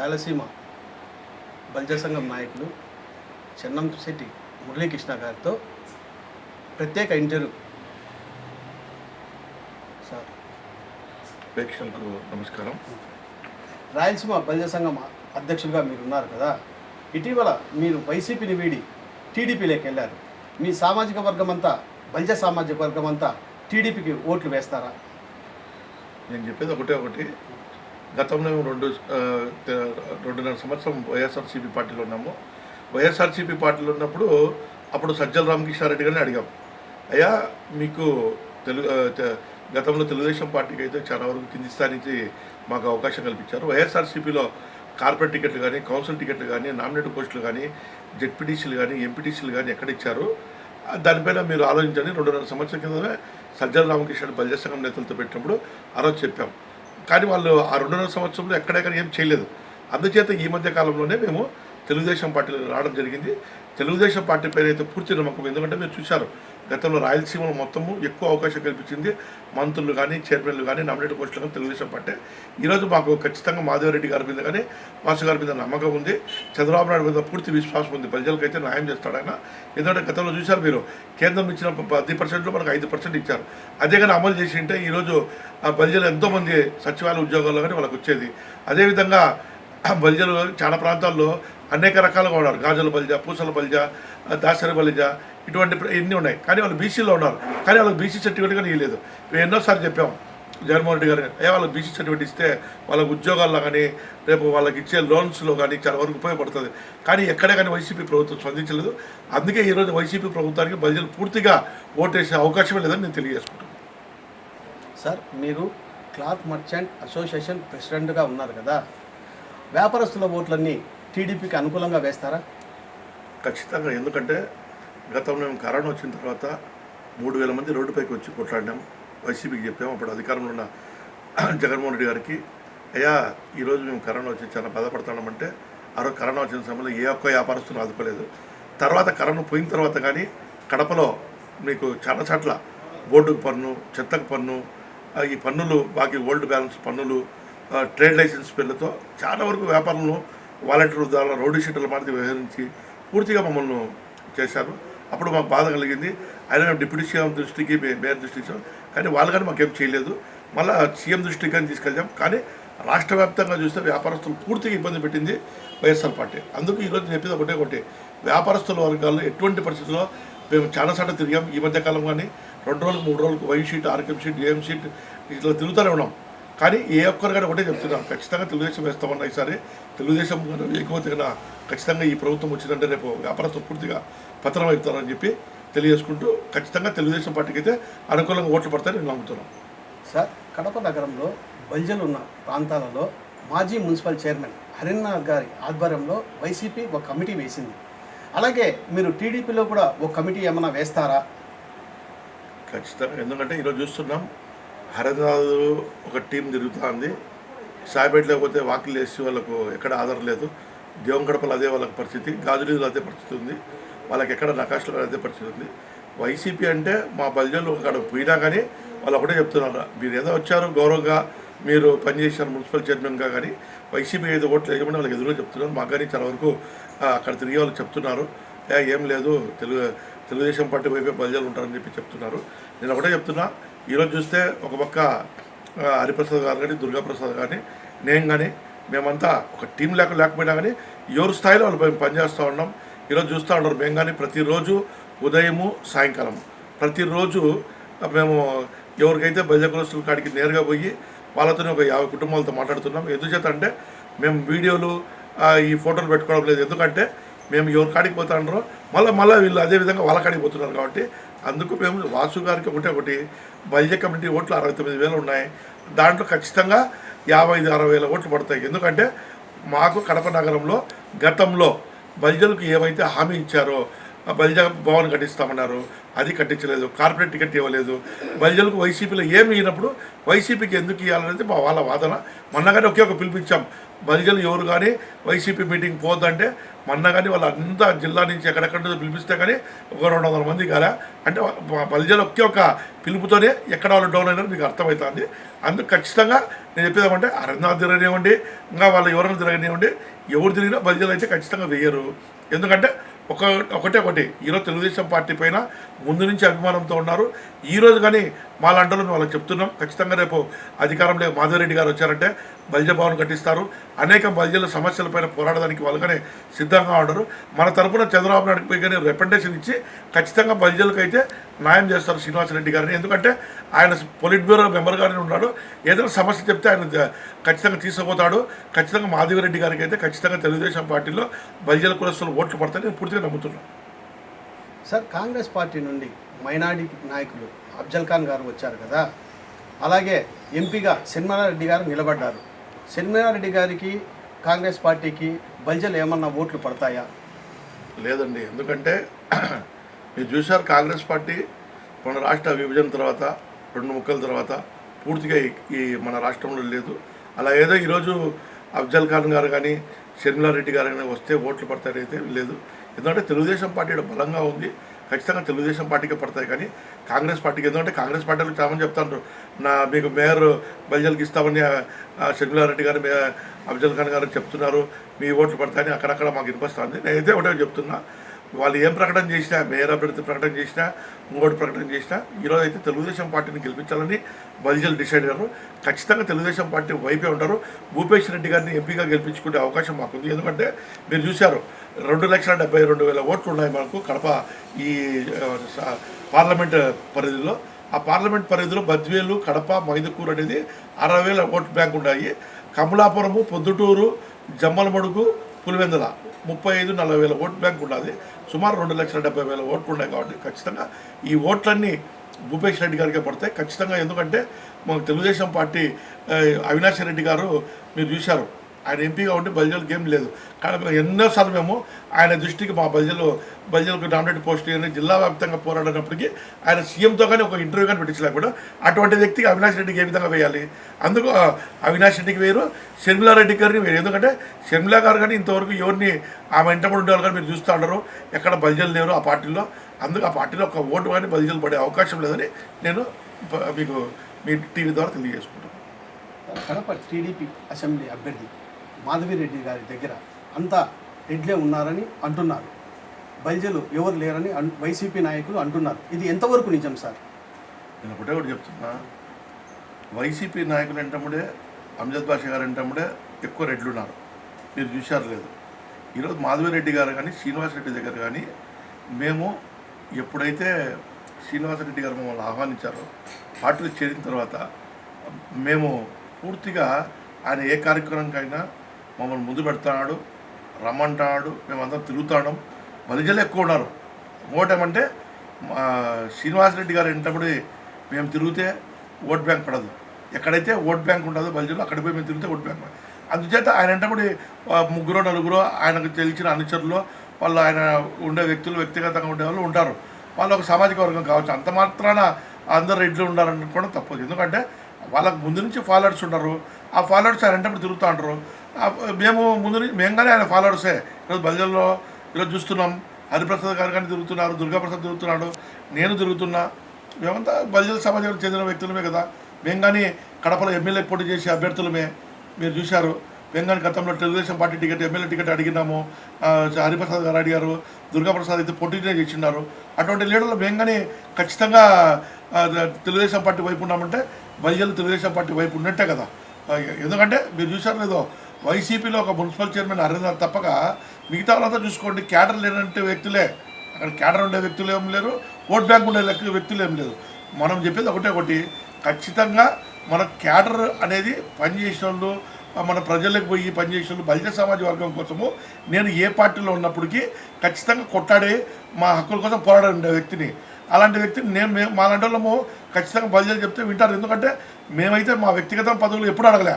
రాయలసీమ బల్జ సంఘం నాయకులు చెన్నంశెట్టి మురళీకృష్ణ గారితో ప్రత్యేక ఇంటర్వ్యూ. సార్. ప్రేక్షకులకు నమస్కారం. రాయలసీమ బల్జ సంఘం అధ్యక్షులుగా మీరు ఉన్నారు కదా. ఇటీవల మీరు వైసీపీని వీడి టీడీపీలోకి వెళ్ళారు. మీ సామాజిక వర్గం అంతా బల్జ సామాజిక వర్గం అంతా టీడీపీకి ఓట్లు వేస్తారా? నేను చెప్పేది ఒకటే ఒకటి. గతంలో మేము రెండు రెండున్నర సంవత్సరం వైఎస్ఆర్సీపీ పార్టీలో ఉన్నాము. వైఎస్ఆర్సీపీ పార్టీలో ఉన్నప్పుడు అప్పుడు సజ్జల రామకృష్ణారెడ్డి గారిని అడిగాం. అయ్యా మీకు తెలుగు గతంలో తెలుగుదేశం పార్టీకి అయితే చాలా వరకు కింది స్థాయి నుంచి మాకు అవకాశం కల్పించారు. వైఎస్ఆర్సీపీలో కార్పొరేట్ టికెట్లు కానీ కౌన్సిల్ టికెట్లు కానీ నామినేట్ పోస్టులు కానీ జెడ్పీటీసీలు కానీ ఎంపీటీసీలు కానీ ఎక్కడ ఇచ్చారు? దానిపైన మీరు ఆలోచించండి. రెండున్నర సంవత్సరం కిందనే సజ్జల రామకృష్ణ బల్జ సంఘం నేతలతో పెట్టినప్పుడు ఆ రోజు చెప్పాం. కానీ వాళ్ళు ఆ రెండున్నర సంవత్సరంలో ఎక్కడెక్కడ ఏం చేయలేదు. అందుచేత ఈ మధ్య కాలంలోనే మేము తెలుగుదేశం పార్టీలో రావడం జరిగింది. తెలుగుదేశం పార్టీ పైన అయితే పూర్తి నమ్మకం ఎందుకంటే మీరు చూశారు. గతంలో రాయలసీమలో మొత్తము ఎక్కువ అవకాశం కల్పించింది మంత్రులు కానీ చైర్మన్లు కానీ నామినేట్ పోస్టులు కానీ తెలుగుదేశం పార్టీ. ఈరోజు మాకు ఖచ్చితంగా మాధవరెడ్డి గారి మీద కానీ మాస్టర్ గారి మీద నమ్మకం ఉంది. చంద్రబాబు నాయుడు మీద పూర్తి విశ్వాసం ఉంది. ప్రజలకైతే అయితే న్యాయం చేస్తాడు ఆయన. ఎందుకంటే గతంలో చూశారు మీరు కేంద్రం ఇచ్చిన పది పర్సెంట్లో మనకు ఐదు పర్సెంట్ ఇచ్చారు. అదే కానీ అమలు చేసి ఉంటే ఈరోజు ఆ బలిజలు ఎంతోమంది సచివాలయ ఉద్యోగాల్లో కానీ వాళ్ళకి వచ్చేది. అదేవిధంగా బలిజలు చాలా ప్రాంతాల్లో అనేక రకాలుగా ఉన్నారు. గాజుల బలిజ పూసల బలిజ దాసరి బలిజ ఇటువంటి ఎన్ని ఉన్నాయి. కానీ వాళ్ళు బీసీలో ఉన్నారు. కానీ వాళ్ళకి బీసీ సర్టిఫికేట్ కానీ ఇవ్వలేదు మేము ఎన్నోసార్లు చెప్పాం జగన్మోహన్ రెడ్డి గారు అయ్యా వాళ్ళకి బీసీ సర్టిఫికేట్ ఇస్తే వాళ్ళ ఉద్యోగాల్లో కానీ రేపు వాళ్ళకి ఇచ్చే లోన్స్లో కానీ చాలా వరకు ఉపయోగపడుతుంది. కానీ ఎక్కడే కానీ వైసీపీ ప్రభుత్వం స్పందించలేదు. అందుకే ఈరోజు వైసీపీ ప్రభుత్వానికి బలిజలు పూర్తిగా ఓటేసే అవకాశమే లేదని నేను తెలియజేసుకుంటున్నాను. సార్ మీరు క్లాత్ మర్చెంట్ అసోసియేషన్ ప్రెసిడెంట్గా ఉన్నారు కదా. వ్యాపారస్తుల ఓట్లన్నీ టీడీపీకి అనుకూలంగా వేస్తారా? ఖచ్చితంగా. ఎందుకంటే గతంలో మేము కరోనా వచ్చిన తర్వాత మూడు వేల మంది రోడ్డుపైకి వచ్చి కొట్లాడినాం. వైసీపీకి చెప్పాము. అప్పుడు అధికారంలో ఉన్న జగన్మోహన్ రెడ్డి గారికి అయ్యా ఈరోజు మేము కరోనా వచ్చి చాలా బాధపడుతున్నామంటే ఆ రోజు కరోనా వచ్చిన సమయంలో ఏ ఒక్క వ్యాపారస్తులు ఆదుకోలేదు. తర్వాత కరోనా పోయిన తర్వాత కానీ కడపలో మీకు చాలా చోట్ల బోర్డుకు పన్ను చెత్తకు పన్ను ఈ పన్నులు బాకీ ఓల్డ్ బ్యాలెన్స్ పన్నులు ట్రేడ్ లైసెన్స్ పేర్లతో చాలా వరకు వ్యాపారంలో వాలంటీర్ ద్వారా రౌడీ షీటర్ల మాదిరి వ్యవహరించి పూర్తిగా మమ్మల్ని చేశారు. అప్పుడు మాకు బాధ కలిగింది. ఆయన డిప్యూటీ సీఎం దృష్టికి మేయర్ దృష్టికి ఇచ్చాం. కానీ వాళ్ళు కానీ మాకేం చేయలేదు. మళ్ళీ సీఎం దృష్టికి కానీ తీసుకెళ్ళాం. కానీ రాష్ట్ర వ్యాప్తంగా చూస్తే వ్యాపారస్తులు పూర్తిగా ఇబ్బంది పెట్టింది వైఎస్ఆర్ పార్టీ. అందుకు ఈరోజు నేను చెప్పేది ఒకటే ఒకటి. వ్యాపారస్తుల వర్గాల్లో ఎటువంటి పరిస్థితుల్లో మేము చాలా సార్లు తిరిగాం. ఈ మధ్యకాలం కానీ రెండు రోజులు మూడు రోజులకు వై షీట్ ఆర్కెం షీట్ ఏఎం షీట్ ఇట్లా తిరుగుతూనే ఉన్నాం. కానీ ఏ ఒక్కరు కానీ ఒకటే చెప్తున్నాం. ఖచ్చితంగా తెలుగుదేశం వేస్తామన్నా ఈసారి. తెలుగుదేశం ఎక్కువ కన్నా ఖచ్చితంగా ఈ ప్రభుత్వం వచ్చిందంటే రేపు వ్యాపారస్తులు పూర్తిగా పతనం అవుతారని చెప్పి తెలియజేసుకుంటూ ఖచ్చితంగా తెలుగుదేశం పార్టీకి అయితే అనుకూలంగా ఓట్లు పడతాయని నేను నమ్ముతున్నాం సార్ కడప నగరంలో బల్జలు ఉన్న ప్రాంతాలలో మాజీ మున్సిపల్ చైర్మన్ హరినాథ్ గారి ఆధ్వర్యంలో వైసీపీ ఒక కమిటీ వేసింది. అలాగే మీరు టీడీపీలో కూడా ఒక కమిటీ ఏమైనా వేస్తారా? ఖచ్చితంగా. ఎందుకంటే ఈరోజు చూస్తున్నాం హరినాథ్ ఒక టీం తిరుగుతుంది. సాయిబేట్ లేకపోతే వాకిల్ వేసి వాళ్ళకు ఎక్కడ ఆధారం లేదు. దేవం గడపలు అదే వాళ్ళకి పరిస్థితి గాజులీలో అదే పరిస్థితి ఉంది. వాళ్ళకి ఎక్కడ నకాశలో అదే పరిస్థితి ఉంది వైసీపీ అంటే మా బల్జలు అక్కడ పోయినా కానీ వాళ్ళు ఒకటే చెప్తున్నారు. మీరు ఏదో వచ్చారు గౌరవంగా మీరు పనిచేశారు మున్సిపల్ చైర్మన్గా కానీ వైసీపీ ఏదో ఓట్లు వేయమని వాళ్ళకి ఎదురుగా చెప్తున్నారు. మాకు కానీ చాలా వరకు అక్కడ తిరిగే వాళ్ళు చెప్తున్నారు. ఏం లేదు తెలుగు తెలుగుదేశం పార్టీ వైపే బలిజలు ఉంటారని చెప్పి చెప్తున్నారు. నేను ఒకటే చెప్తున్నా ఈరోజు చూస్తే ఒక పక్క హరిప్రసాద్ గారు కానీ దుర్గాప్రసాద్ కానీ నేను కానీ మేమంతా ఒక టీం లేక లేకపోయినా కానీ ఎవరి స్థాయిలో వాళ్ళు మేము పనిచేస్తూ ఉన్నాం. ఈరోజు చూస్తూ ఉంటారు మేము కానీ ప్రతిరోజు ఉదయము సాయంకాలం. ప్రతిరోజు మేము ఎవరికైతే బజకులస్తుల కాడికి నేరుగా పోయి వాళ్ళతోనే ఒక యాభై కుటుంబాలతో మాట్లాడుతున్నాం. ఎందుచేత అంటే మేము వీడియోలు ఈ ఫోటోలు పెట్టుకోవడం లేదు. ఎందుకంటే మేము ఎవరి కాడికి పోతా ఉన్నారో మళ్ళీ మళ్ళీ వీళ్ళు అదే విధంగా వాళ్ళ కాడికి పోతున్నారు కాబట్టి అందుకు మేము వాసు గారికి ఒకటే ఒకటి బల్జ కమిటీ ఓట్లు అరవై తొమ్మిది వేలు ఉన్నాయి. దాంట్లో ఖచ్చితంగా యాభై ఐదు అరవై వేల ఓట్లు పడతాయి. ఎందుకంటే మాకు కడప నగరంలో గతంలో ప్రజలకు ఏమైతే హామీ ఇచ్చారో బలిజ భవన్ కట్టిస్తామన్నారు. అది కట్టించలేదు. కార్పొరేట్ టికెట్ ఇవ్వలేదు. బలిజలకు వైసీపీలో ఏమి ఇవ్వనప్పుడు వైసీపీకి ఎందుకు ఇవ్వాలనేది మా వాళ్ళ వాదన. మొన్నగానే ఒకే ఒక పిలిపించాం. బలిజలు ఎవరు కానీ వైసీపీ మీటింగ్ పోద్దంటే మొన్న కానీ వాళ్ళు అంతా జిల్లా నుంచి ఎక్కడెక్కడ పిలిపిస్తే కానీ ఒక రెండు వందల మంది కారా అంటే బలిజలు ఒకే ఒక పిలుపుతోనే ఎక్కడ వాళ్ళు డౌన్ అయినారు మీకు అర్థమవుతుంది అందుకు ఖచ్చితంగా నేను చెప్పేదామంటే ఏమంటే తిరగనివ్వండి ఇంకా వాళ్ళు ఎవరైనా తిరగనివ్వండి. ఎవరు తిరిగినా బలిజలు అయితే ఖచ్చితంగా వేయరు. ఎందుకంటే ఒక ఒకటే ఒకటి. ఈరోజు తెలుగుదేశం పార్టీ పైన ముందు నుంచి అభిమానంతో ఉన్నారు. ఈరోజు కానీ మా లాంటి మేము వాళ్ళకి చెప్తున్నాం. ఖచ్చితంగా రేపు అధికారంలో మాధవరెడ్డి గారు వచ్చారంటే బల్జ భవన్ కట్టిస్తారు. అనేక బల్జల సమస్యలపైన పోరాడడానికి వాళ్ళుగానే సిద్ధంగా ఉండరు మన తరపున చంద్రబాబు నాయుడు పోయి కానీ రిప్రజెంటేషన్ ఇచ్చి ఖచ్చితంగా బల్జలకైతే న్యాయం చేస్తారు శ్రీనివాసరెడ్డి గారిని. ఎందుకంటే ఆయన పొలిట్ బ్యూరో మెంబర్గానే ఉన్నాడు. ఏదైనా సమస్య చెప్తే ఆయన ఖచ్చితంగా తీసుకుపోతాడు. ఖచ్చితంగా మాధవిరెడ్డి గారికి అయితే ఖచ్చితంగా తెలుగుదేశం పార్టీలో బల్జల కులస్తులు ఓట్లు పడతాయని పూర్తిగా నమ్ముతున్నాను. సార్ కాంగ్రెస్ పార్టీ నుండి మైనార్టీ నాయకులు అఫ్జల్ ఖాన్ గారు వచ్చారు కదా. అలాగే ఎంపీగా రెడ్డి గారు నిలబడ్డారు. రెడ్డి గారికి కాంగ్రెస్ పార్టీకి బల్జలు ఏమన్నా ఓట్లు పడతాయా? లేదండి. ఎందుకంటే మీరు చూశారు కాంగ్రెస్ పార్టీ మన రాష్ట్ర విభజన తర్వాత రెండు ముక్కల తర్వాత పూర్తిగా ఈ- ఈ మన రాష్ట్రంలో లేదు. అలా ఏదో ఈరోజు అఫ్జల్ ఖాన్ గారు కానీ షర్మిలారెడ్డి గారు కానీ వస్తే ఓట్లు పడతారైతే లేదు. ఎందుకంటే తెలుగుదేశం పార్టీ బలంగా ఉంది. ఖచ్చితంగా తెలుగుదేశం పార్టీకి పడతాయి కానీ కాంగ్రెస్ పార్టీకి ఎందుకంటే కాంగ్రెస్ పార్టీలకు చాలామంది చెప్తాను నా మీకు మేయర్ బల్జల్కి ఇస్తామని షర్మిలారెడ్డి గారు అఫ్జల్ ఖాన్ గారు చెప్తున్నారు. మీ ఓట్లు పడతాయని అక్కడక్కడ మాకు వినిపిస్తుంది. నేనైతే ఒకటే చెప్తున్నా. వాళ్ళు ఏం ప్రకటన చేసినా మేయర్ అభ్యర్థి ప్రకటన చేసినా ఇంకోటి ప్రకటన చేసినా ఈరోజు అయితే తెలుగుదేశం పార్టీని గెలిపించాలని బలిజలు డిసైడ్ అయ్యారు. ఖచ్చితంగా తెలుగుదేశం పార్టీ వైపే ఉంటారు. భూపేష్ రెడ్డి గారిని ఎంపీగా గెలిపించుకునే అవకాశం మాకుంది. ఎందుకంటే మీరు చూశారు రెండు లక్షల డెబ్బై రెండు వేల ఓట్లు ఉన్నాయి మనకు కడప ఈ పార్లమెంట్ పరిధిలో. ఆ పార్లమెంట్ పరిధిలో బద్వేలు కడప మైదుకూరు అనేది అరవై వేల ఓట్ బ్యాంక్ ఉన్నాయి. కమలాపురము పొద్దుటూరు జమ్మలమడుగు పులివెందల. ముప్పై ఐదు నలభై వేల ఓట్ బ్యాంక్ ఉన్నది సుమారు రెండు లక్షల డెబ్బై వేల ఓట్లు ఉన్నాయి కాబట్టి ఖచ్చితంగా ఈ ఓట్లన్నీ భూపేష్ రెడ్డి గారికే పడతాయి. ఖచ్చితంగా ఎందుకంటే మాకు తెలుగుదేశం పార్టీ అవినాష్ రెడ్డి గారు మీరు చూశారు. ఆయన ఎంపీగా ఉంటే బల్జలకు ఏం లేదు. కానీ మేము ఎన్నోసార్లు మేము ఆయన దృష్టికి మా బల్జలు బల్జలకు నామినేట్ పోస్ట్ జిల్లా వ్యాప్తంగా పోరాడినప్పటికీ ఆయన సీఎంతో కానీ ఒక ఇంటర్వ్యూ కానీ పెట్టించలేకపోతే అటువంటి వ్యక్తికి అవినాష్ రెడ్డికి ఏ విధంగా వేయాలి? అందుకు అవినాష్ రెడ్డికి వేరు షర్మిలా రెడ్డి గారిని వేరు ఎందుకంటే షర్మిలా గారు కానీ ఇంతవరకు ఎవరిని ఆమె ఇంటప్పుడు ఉండేవారు కానీ మీరు చూస్తూ ఉండరు. ఎక్కడ బల్జలు లేరు ఆ పార్టీలో. అందుకు ఆ పార్టీలో ఒక ఓటు కానీ బల్జలు పడే అవకాశం లేదని నేను మీకు మీ టీవీ ద్వారా తెలియజేసుకుంటాను కడప టీడీపీ అసెంబ్లీ అభ్యర్థి మాధవిరెడ్డి గారి దగ్గర అంతా రెడ్లే ఉన్నారని అంటున్నారు. బల్జలు ఎవరు లేరని అన్- వైసీపీ నాయకులు అంటున్నారు. ఇది ఎంతవరకు నిజం సార్? నేను ఒకటే ఒకటి చెప్తున్నా. వైసీపీ నాయకులు ఎంటముడే అమ్జద్ బాషా గారు ఎంటముడే ఎక్కువ రెడ్లు ఉన్నారు మీరు చూశారు లేదు. ఈరోజు మాధవిరెడ్డి గారు కానీ శ్రీనివాసరెడ్డి దగ్గర కానీ మేము ఎప్పుడైతే శ్రీనివాసరెడ్డి గారు మమ్మల్ని ఆహ్వానించారో పార్టీలో చేరిన తర్వాత మేము పూర్తిగా ఆయన ఏ కార్యక్రమంకైనా మమ్మల్ని ముందు పెడతాడు రమ్మంటాడు మేమందరం తిరుగుతాడు. బలిజలు ఎక్కువ ఉన్నారు. ఓటేమంటే మా శ్రీనివాసరెడ్డి గారు ఇంటప్పుడు మేము తిరిగితే ఓట్ బ్యాంక్ పడదు. ఎక్కడైతే ఓట్ బ్యాంక్ ఉంటుందో బలిజలు అక్కడ పోయి మేము తిరిగితే ఓట్ బ్యాంక్ అందుచేత ఆయన ఇంటప్పుడు ముగ్గురు నలుగురు ఆయనకు తెలిసిన అనుచరులు వాళ్ళు ఆయన ఉండే వ్యక్తులు వ్యక్తిగతంగా ఉండేవాళ్ళు ఉంటారు. వాళ్ళు ఒక సామాజిక వర్గం కావచ్చు. అంత మాత్రాన అందరు రెడ్లు ఉండాలని కూడా తప్పదు ఎందుకంటే వాళ్ళకు ముందు నుంచి ఫాలోవర్స్ ఉంటారు. ఆ ఫాలోవర్స్ ఆయన ఎంటప్పుడు తిరుగుతూ ఉంటారు మేము ముందు నుంచి మేము కానీ ఆయన ఫాలోవర్సే ఈరోజు బల్జల్లో ఈరోజు చూస్తున్నాం. హరిప్రసాద్ గారు కానీ తిరుగుతున్నారు దుర్గాప్రసాద్ తిరుగుతున్నాడు నేను తిరుగుతున్నా. మేమంతా బల్జల సమాజానికి చెందిన వ్యక్తులమే కదా. మేము కానీ కడపలో ఎమ్మెల్యే పోటీ చేసే అభ్యర్థులమే. మీరు చూశారు. మేము కానీ గతంలో Telugu Desam party ticket MLA ticket అడిగినాము. Hariprasad గారు అడిగారు. దుర్గాప్రసాద్ అయితే పోటీనే చేసిన్నారు అటువంటి లీడర్లు మేము కానీ ఖచ్చితంగా తెలుగుదేశం పార్టీ వైపు ఉన్నామంటే బల్జలు తెలుగుదేశం పార్టీ వైపు ఉన్నట్టే కదా. ఎందుకంటే మీరు చూశారు లేదో వైసీపీలో ఒక మున్సిపల్ చైర్మన్ అరవింద్ తప్పక మిగతా వాళ్ళంతా చూసుకోండి. క్యాడర్ లేనంటే వ్యక్తులే. అక్కడ క్యాడర్ ఉండే వ్యక్తులు ఏం లేరు. ఓట్ బ్యాంక్ ఉండే లెక్క వ్యక్తులు ఏం లేదు మనం చెప్పేది ఒకటే ఒకటి. ఖచ్చితంగా మన క్యాడర్ అనేది పనిచేసిన వాళ్ళు మన ప్రజలకు పోయి పనిచేసిన వాళ్ళు బలిజ సమాజ వర్గం కోసము నేను ఏ పార్టీలో ఉన్నప్పటికీ ఖచ్చితంగా కొట్టాడే మా హక్కుల కోసం పోరాడే వ్యక్తిని. అలాంటి వ్యక్తిని నేను మేము మా లాంటి వాళ్ళము ఖచ్చితంగా బలిజలు చెప్తే వింటారు. ఎందుకంటే మేమైతే మా వ్యక్తిగత పదవులు ఎప్పుడు అడగలే.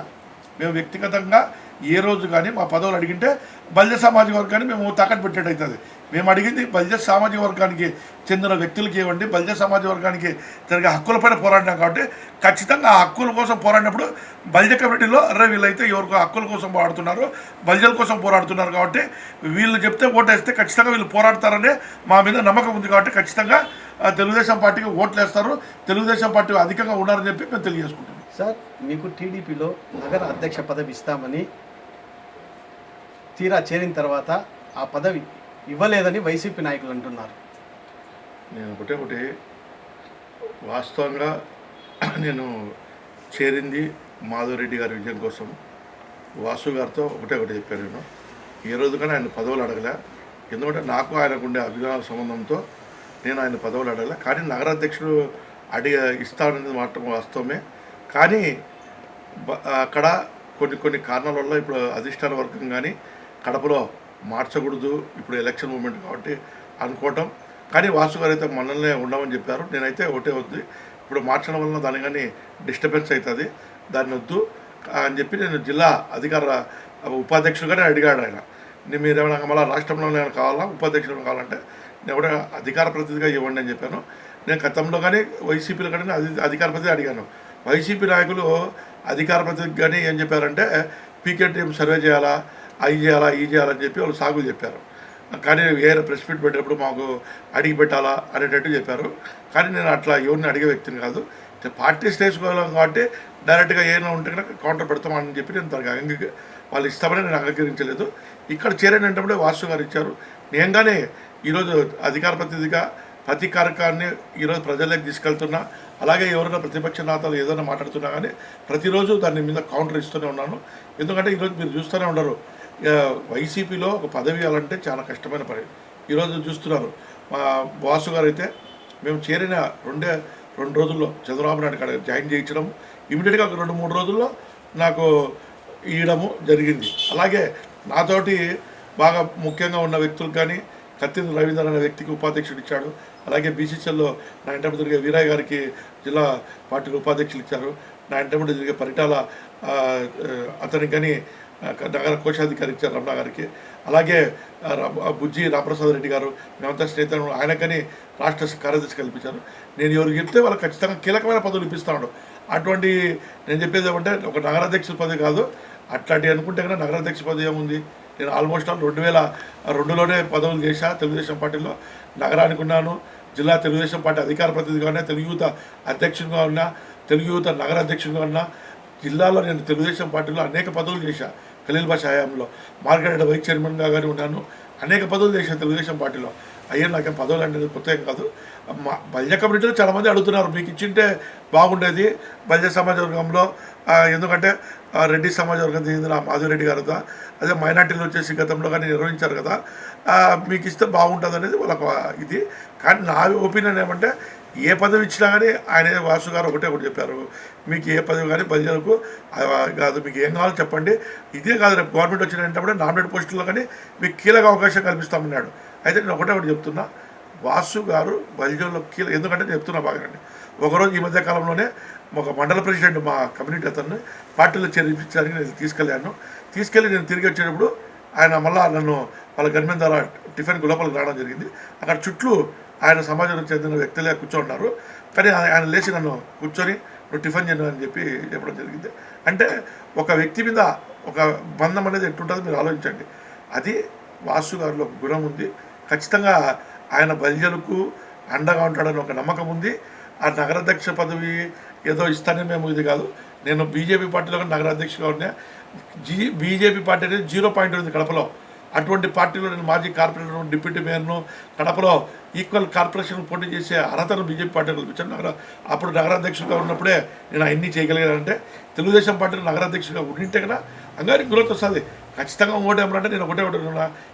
మేము వ్యక్తిగతంగా ఏ రోజు కానీ మా పదవులు అడిగింటే బల్జ సామాజిక వర్గాన్ని మేము తాకట్టు పెట్టేట్టు అవుతుంది. మేము అడిగింది బల్జ సామాజిక వర్గానికి చెందిన వ్యక్తులకి ఇవ్వండి బల్జ సామాజిక వర్గానికి జరిగే హక్కులపైన పోరాడినాం కాబట్టి ఖచ్చితంగా ఆ హక్కుల కోసం పోరాడినప్పుడు బల్జ కమిటీలో అరే వీళ్ళైతే ఎవరికి హక్కుల కోసం పోరాడుతున్నారు బల్జల కోసం పోరాడుతున్నారు కాబట్టి వీళ్ళు చెప్తే ఓటేస్తే ఖచ్చితంగా వీళ్ళు పోరాడతారనే మా మీద నమ్మకం ఉంది కాబట్టి ఖచ్చితంగా ఆ, తెలుగుదేశం పార్టీకి ఓట్లు వేస్తారు తెలుగుదేశం పార్టీ అధికంగా ఉన్నారని చెప్పి మేము తెలియజేసుకుంటాం సార్ మీకు టీడీపీలో నగర అధ్యక్ష పదవి ఇస్తామని తీరా చేరిన తర్వాత ఆ పదవి ఇవ్వలేదని వైసీపీ నాయకులు అంటున్నారు. నేను ఒకటే ఒకటి వాస్తవంగా నేను చేరింది మాధవరెడ్డి గారి విజయం కోసం. వాసు గారితో ఒకటే ఒకటి చెప్పాను నేను. ఏ రోజు కానీ ఆయన పదవులు అడగలే. ఎందుకంటే నాకు ఆయనకు ఉండే అభిమాన సంబంధంతో నేను ఆయన పదవులు అడగలే. కానీ నగరాధ్యక్షుడు అడిగ ఇస్తానని మాట వాస్తవమే. కానీ అక్కడ కొన్ని కొన్ని కారణాల వల్ల ఇప్పుడు అధిష్టాన వర్గం కానీ కడపలో మార్చకూడదు. ఇప్పుడు ఎలక్షన్ మూమెంట్ కాబట్టి అనుకోవటం. కానీ వాసు గారు అయితే మనల్నే ఉండమని చెప్పారు. నేనైతే ఒకటే వద్దు. ఇప్పుడు మార్చడం వలన దాని కానీ డిస్టర్బెన్స్ అవుతుంది. దాన్ని వద్దు. అని చెప్పి నేను జిల్లా అధికార ఉపాధ్యక్షుడుగానే అడిగాడు ఆయన. నేను మీరు ఏమైనా మళ్ళీ రాష్ట్రంలో నేను కావాలా? ఉపాధ్యక్షుడు కావాలంటే నేను కూడా అధికార ప్రతినిధిగా ఇవ్వండి అని చెప్పాను. నేను గతంలో కానీ వైసీపీలో కానీ అధికార ప్రతినిధి అడిగాను. వైసీపీ నాయకులు అధికార ప్రతినిధికి కానీ ఏం చెప్పారంటే పీకే టీం సర్వే చేయాలా అవి చేయాలా ఈ చేయాలని చెప్పి వాళ్ళు సాగులు చెప్పారు. కానీ వేరే ప్రెస్ మీట్ పెట్టినప్పుడు మాకు అడిగి పెట్టాలా అనేటట్టు చెప్పారు. కానీ నేను అట్లా ఎవరిని అడిగే వ్యక్తిని కాదు. పార్టీ స్టేజ్కోగలం కాబట్టి డైరెక్ట్గా ఏమైనా ఉంటే కనుక కౌంటర్ పెడతామని చెప్పి నేను దానికి అంగీ వాళ్ళు ఇస్తామని నేను అంగీకరించలేదు. ఇక్కడ చేరేటప్పుడే వాసు గారు ఇచ్చారు. నేను కానీ ఈరోజు అధికార ప్రతినిధిగా ప్రతి కార్యక్రమాన్ని ఈరోజు ప్రజల్లోకి తీసుకెళ్తున్నా అలాగే ఎవరైనా ప్రతిపక్ష నేతలు ఏదైనా మాట్లాడుతున్నా కానీ ప్రతిరోజు దాని మీద కౌంటర్ ఇస్తూనే ఉన్నాను. ఎందుకంటే ఈరోజు మీరు చూస్తూనే ఉండరు. వైసీపీలో ఒక పదవి ఇవ్వాలంటే చాలా కష్టమైన పని. ఈరోజు చూస్తున్నారు. మా బాసు గారు అయితే మేము చేరిన రెండే రెండు రోజుల్లో చంద్రబాబు నాయుడు కాడ జాయిన్ చేయించడం ఇమీడియట్గా ఒక రెండు మూడు రోజుల్లో నాకు ఇవ్వడము జరిగింది. అలాగే నాతోటి బాగా ముఖ్యంగా ఉన్న వ్యక్తులకు కానీ కత్తిన రవీంద్ర అనే వ్యక్తికి ఉపాధ్యక్షుడు ఇచ్చాడు. అలాగే బీసీసీఎల్లో నా తిరిగే వీరయ్య గారికి జిల్లా పార్టీ ఉపాధ్యక్షులు ఇచ్చారు. నా ఇంటప్పుడు తిరిగే పరిటాల అతనికి కానీ నగర కోశాధికారి ఇచ్చారు రమణ గారికి. అలాగే బుజ్జి రామప్రసాద్ రెడ్డి గారు మేమంతా స్నేహితులు ఆయనకని రాష్ట్ర కార్యదర్శి కల్పించారు. నేను ఎవరికి చెప్తే వాళ్ళు ఖచ్చితంగా కీలకమైన పదవులు ఇప్పిస్తాడు అటువంటి నేను చెప్పేది ఏమంటే ఒక నగరాధ్యక్షుల పదవి కాదు. అట్లాంటివి అనుకుంటే కన్నా నగరాధ్యక్ష పదవి ఏముంది? నేను ఆల్మోస్ట్ ఆల్ రెండు వేల రెండులోనే పదవులు చేశా తెలుగుదేశం పార్టీలో. నగరానికి ఉన్నాను. జిల్లా తెలుగుదేశం పార్టీ అధికార ప్రతినిధిగా ఉన్నా తెలుగు యువత అధ్యక్షునిగా ఉన్నా తెలుగు యువత నగర అధ్యక్షునిగా ఉన్నా జిల్లాలో నేను తెలుగుదేశం పార్టీలో అనేక పదవులు చేశాను ఖలీల్ బాషా హయాంలో. మార్కెట్ వైస్ చైర్మన్గా కానీ ఉన్నాను. అనేక పదవులు చేశాను తెలుగుదేశం పార్టీలో. అయ్యా నాకు పదవులు అనేది కొత్త ఏం కాదు. మా బల్య కమ్యూనిటీలో చాలామంది అడుగుతున్నారు మీకు ఇచ్చింటే బాగుండేది బల్య సమాజ వర్గంలో. ఎందుకంటే రెడ్డి సమాజ వర్గం చెందిన మాధురెడ్డి గారు అదే మైనార్టీలు వచ్చేసి గతంలో కానీ నిర్వహించారు కదా మీకు ఇస్తే బాగుంటుంది అనేది వాళ్ళకు ఇది. కానీ నా ఒపీనియన్ ఏమంటే ఏ పదవి ఇచ్చినా కానీ ఆయన వాసు గారు ఒకటే ఒకటి చెప్పారు. మీకు ఏ పదవి కానీ ప్రజలకు కాదు మీకు ఏం కావాలో చెప్పండి. ఇదే కాదు రేపు గవర్నమెంట్ వచ్చినప్పుడు నామినేట్ పోస్టుల్లో కానీ మీకు కీలక అవకాశం కల్పిస్తామన్నాడు. అయితే నేను ఒకటే ఒకటి చెప్తున్నా వాసు గారు బలిజంలో కీలక ఎందుకంటే నేను చెప్తున్నా బాగానండి ఒకరోజు ఈ మధ్య కాలంలోనే ఒక మండల ప్రెసిడెంట్ మా కమ్యూనిటీ అతన్ని పార్టీలో చేర్పించడానికి నేను తీసుకెళ్ళాను. తీసుకెళ్ళి నేను తిరిగి వచ్చేటప్పుడు ఆయన మళ్ళా నన్ను వాళ్ళ గన్మెన్ ద్వారా టిఫిన్ లోపలికి రావడం జరిగింది. అక్కడ చుట్టూ ఆయన సమాజానికి చెందిన వ్యక్తులే కూర్చోన్నారు కానీ ఆయన లేచి నన్ను కూర్చొని నువ్వు టిఫిన్ చేయను అని చెప్పి చెప్పడం జరిగింది. అంటే ఒక వ్యక్తి మీద ఒక బంధం అనేది ఎట్టుంటుందో మీరు ఆలోచించండి. అది వాసు గారిలో ఒక గుణం ఉంది. ఖచ్చితంగా ఆయన బల్జలకు అండగా ఉంటాడని ఒక నమ్మకం ఉంది. ఆ నగరాధ్యక్ష పదవి ఏదో ఇస్తానే మేము ఇది కాదు. నేను బీజేపీ పార్టీలో కూడా నగరాధ్యక్షుగా ఉన్నా. జీ బీజేపీ పార్టీ అనేది జీరో పాయింట్ ఉంది కడపలో. అటువంటి పార్టీలో నేను మాజీ కార్పొరేటర్ డిప్యూటీ మేయర్ను కడపలో ఈక్వల్ కార్పొరేషన్ పోటీ చేసే అర్హతను బీజేపీ పార్టీ కల్పించాను నగర అప్పుడు నగరాధ్యక్షుడిగా ఉన్నప్పుడే నేను అన్నీ చేయగలిగానంటే తెలుగుదేశం పార్టీలో నగరాధ్యక్షుడిగా ఉండింటే కదా అంగారి గ్రోత్ వస్తుంది ఖచ్చితంగా ఓటేమంటే నేను ఒకటే ఒకటి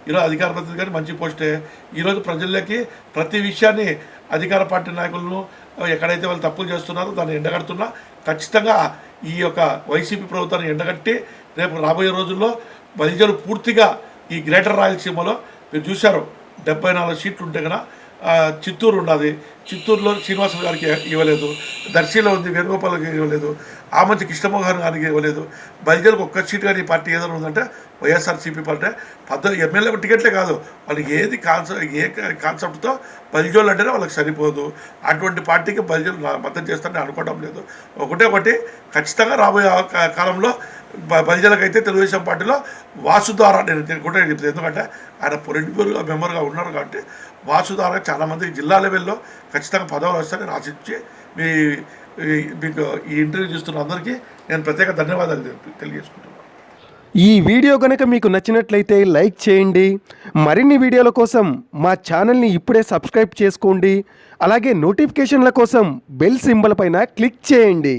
ఈరోజు అధికార ప్రతినిధి కానీ మంచి పోస్టే. ఈరోజు ప్రజల్లోకి ప్రతి విషయాన్ని అధికార పార్టీ నాయకులను ఎక్కడైతే వాళ్ళు తప్పులు చేస్తున్నారో దాన్ని ఎండగడుతున్నా. ఖచ్చితంగా ఈ యొక్క వైసీపీ ప్రభుత్వాన్ని ఎండగట్టి రేపు రాబోయే రోజుల్లో బలిజలు పూర్తిగా ఈ గ్రేటర్ రాయలసీమలో. మీరు చూశారు డెబ్బై నాలుగు సీట్లు ఉంటే కదా చిత్తూరు ఉన్నది చిత్తూరులో శ్రీనివాస గారికి ఇవ్వలేదు. దర్శిలో ఉంది వేణుగోపాల్ గారికి ఇవ్వలేదు ఆమంచి కృష్ణమోహన్ గారికి ఇవ్వలేదు. బయలుదేరికి ఒక్క సీట్ కానీ ఈ పార్టీ ఏదైనా ఉందంటే వైఎస్ఆర్సీపీ పార్టీ. పద్ద ఎమ్మెల్యే టికెట్లే కాదు. వాళ్ళకి ఏది కాన్సెప్ట్ ఏ కాన్సెప్ట్తో బలిజోళ్ళు అంటేనే వాళ్ళకి సరిపోదు. అటువంటి పార్టీకి బలిజోలు మద్దతు చేస్తారని అనుకోవడం లేదు. ఒకటే ఒకటి ఖచ్చితంగా రాబోయే కాలంలో బలిజలకైతే తెలుగుదేశం పార్టీలో వాసు ద్వారా నేను కూడా చెప్తాను ఎందుకంటే ఆయన పొలిట్ మెంబర్గా ఉన్నారు కాబట్టి వాసు ద్వారా చాలామంది జిల్లా లెవెల్లో ఖచ్చితంగా పదవులు వస్తాయని ఆశించి మీ మీకు ఈ ఇంటర్వ్యూ చూస్తున్న అందరికీ నేను ప్రత్యేక ధన్యవాదాలు తెలియజేసుకుంటున్నాను. ఈ వీడియో కనుక మీకు నచ్చినట్లయితే లైక్ చేయండి. మరిన్ని వీడియోల కోసం మా ఛానల్ని ఇప్పుడే సబ్స్క్రైబ్ చేసుకోండి. అలాగే నోటిఫికేషన్ల కోసం బెల్ సింబల్ పైన క్లిక్ చేయండి.